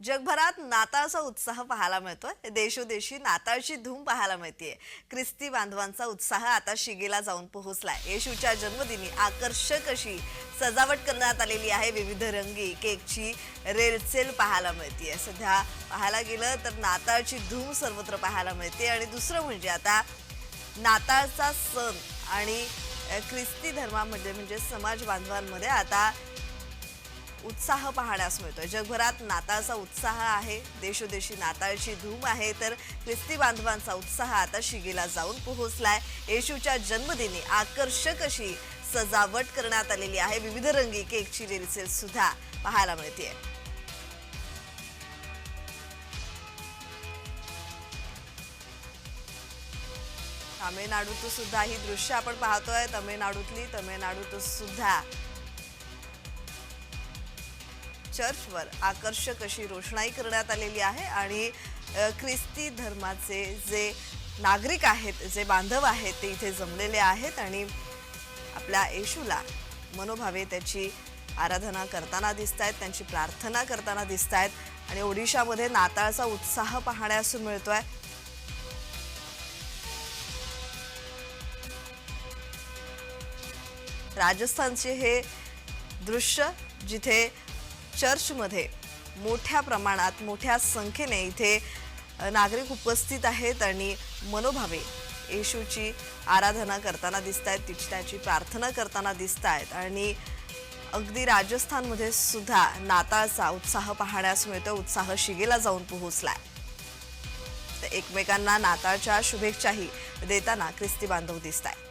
जगभरात नाताळचा उत्साह पाहायला मिळतोय. देशोदेशी नाताळची धूम पाहायला मिळतेय. ख्रिस्ती बांधवांचा उत्साह आता शिगेला जाऊन पोहोचलाय. येशूच्या जन्मदिनी आकर्षक अशी सजावट करण्यात आलेली आहे. विविध रंगी केकची रेलचेल पाहायला मिळतेय. सध्या पाहायला गेलं तर नाताळची धूम सर्वत्र पाहायला मिळते आणि दुसरं म्हणजे आता नाताळचा सण आणि ख्रिस्ती धर्मामध्ये म्हणजे समाज बांधवांमध्ये आता उत्साह पाहण्यास मिळतोय. जगभरात नाताळचा उत्साह आहे देशोदेशी नाताळची धूम आहे तर ख्रिस्ती बांधवांचा उत्साह आता शिगेला जाऊन पोहोचलाय. येशूच्या जन्मदिनी आकर्षक अशी सजावट करण्यात आलेली आहे. विविध रंगी केकची रेलसेल सुद्धा पाहायला मिळते तामिळनाडूत सुद्धा ही दृश्य आपण पाहतोय. तमिळनाडूतली तमिळनाडूत सुद्धा चर्चवर आकर्षक अशी रोषणाई करण्यात आलेली आहे आणि ख्रिस्ती धर्माचे जे नागरिक आहेत जे बांधव आहेत ते इथे जमलेले आहेत आणि आपल्या येशूला मनोभावे त्याची आराधना करताना दिसत आहेत त्यांची प्रार्थना करताना दिसत आहेत आणि ओडिशामध्ये नाताळचा उत्साह पाहण्यास मिळतोय. राजस्थानचे हे दृश्य जिथे चर्चमध्ये मोठ्या प्रमाणात मोठ्या संख्येने इथे नागरिक उपस्थित आहेत आणि मनोभावे येशूची आराधना करताना दिसत आहेत तिची त्याची प्रार्थना करताना दिसत आहेत आणि अगदी राजस्थानमध्ये सुद्धा नाताळचा उत्साह पाहण्यास मिळतो उत्साह शिगेला जाऊन पोहोचलाय. तर एकमेकांना नाताळच्या शुभेच्छाही देताना ख्रिस्ती बांधव दिसत आहेत